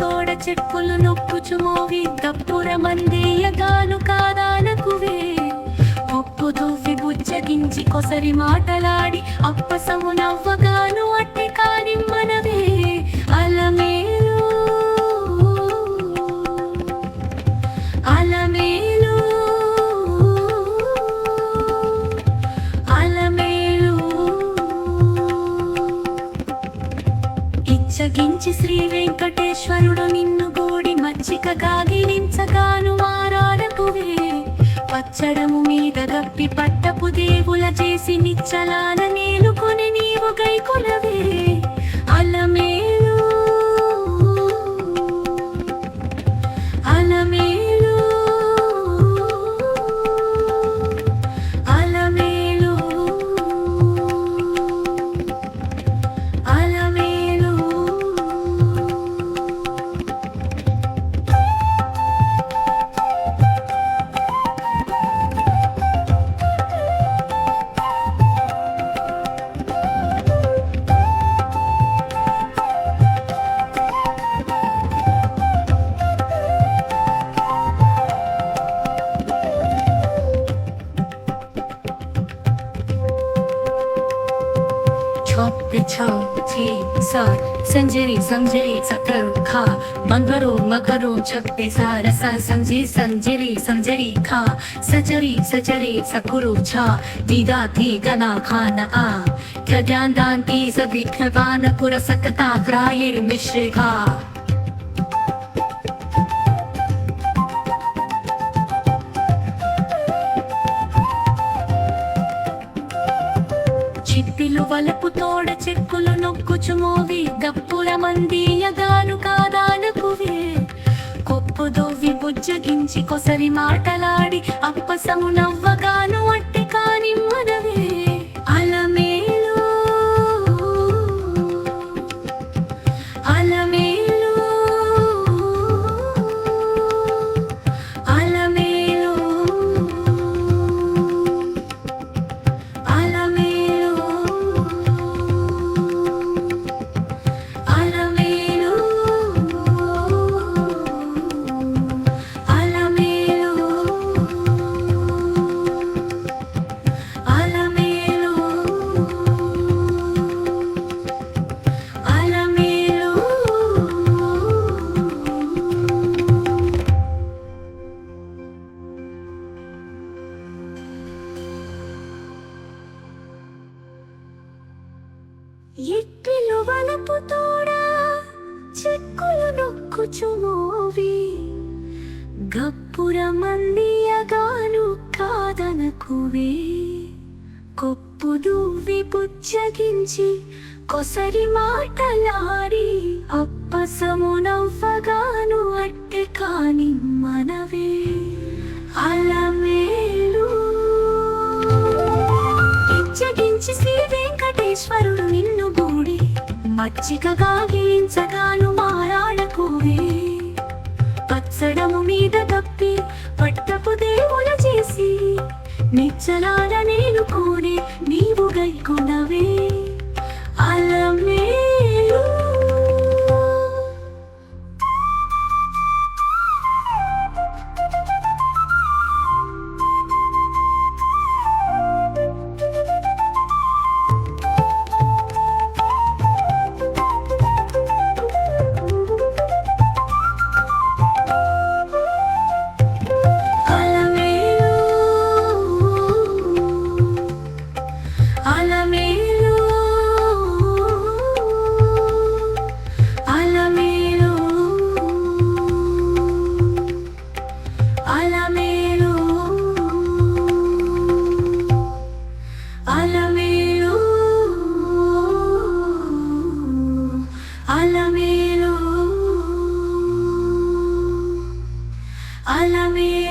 తోడ చెప్పులు నొక్కుచు మోవి దప్పుర మందేయగాను కాదానకువే. ఒప్పు దువ్వి బుజ్జగించి కొసరి మాటలాడి అప్పసము నవ్వగాను అట్ట ఇచ్చగించి శ్రీ వెంకటేశ్వరుడు నిన్ను గోడి మచ్చిక గాగిలించగాను మారాడకువే పచ్చడము మీద గప్పి పట్టపు దేవుల చేసి నిచ్చలాన నేలుకొని నీవు గైకొనవే. అలమేలు అలమే छ थे स सञ्जरि सञ्जरि चक्र खा मङ्गरो मकरो चक्रे सा रस सञ्जे सञ्जरि सञ्जरि खा सचरि सचरि सकुरु छ दीदा थे गना खान आ खड्यान्दान्ति सभिघ्नवान पुरसकता प्रायर्मिश्रिका తోడ చెక్కులు నొక్కుచుమోవి గప్పుల దప్పుల మందీయగాను కాదానకువే కొప్పు దొవ్వి బుజ్జగించి కొసరి మాటలాడి అప్పసము నవ్వగాను అట్టి కానిమ్మద ఎట్టిలు వలపు తోడా చిక్కులు నొక్కుచు మోవి గప్పుర మందియగాను కాదనకువే. కొప్పు దువ్వి పుచ్చగించి కొసరి మాటలాడి అప్పసము నవ్వగాను అట్టె కాని మనవే. అలమేలు. ఇచ్చగించి శ్రీ వెంకటేశ్వరుడు నిన్ను గూడి మచ్చికగా గీయించగాను మారాడకువే. పచ్చడము మీద తప్పి పట్టపు దేవుల చేసి నిచ్చలాడ నేను కోడి నీవు గైకునవే. love Alame.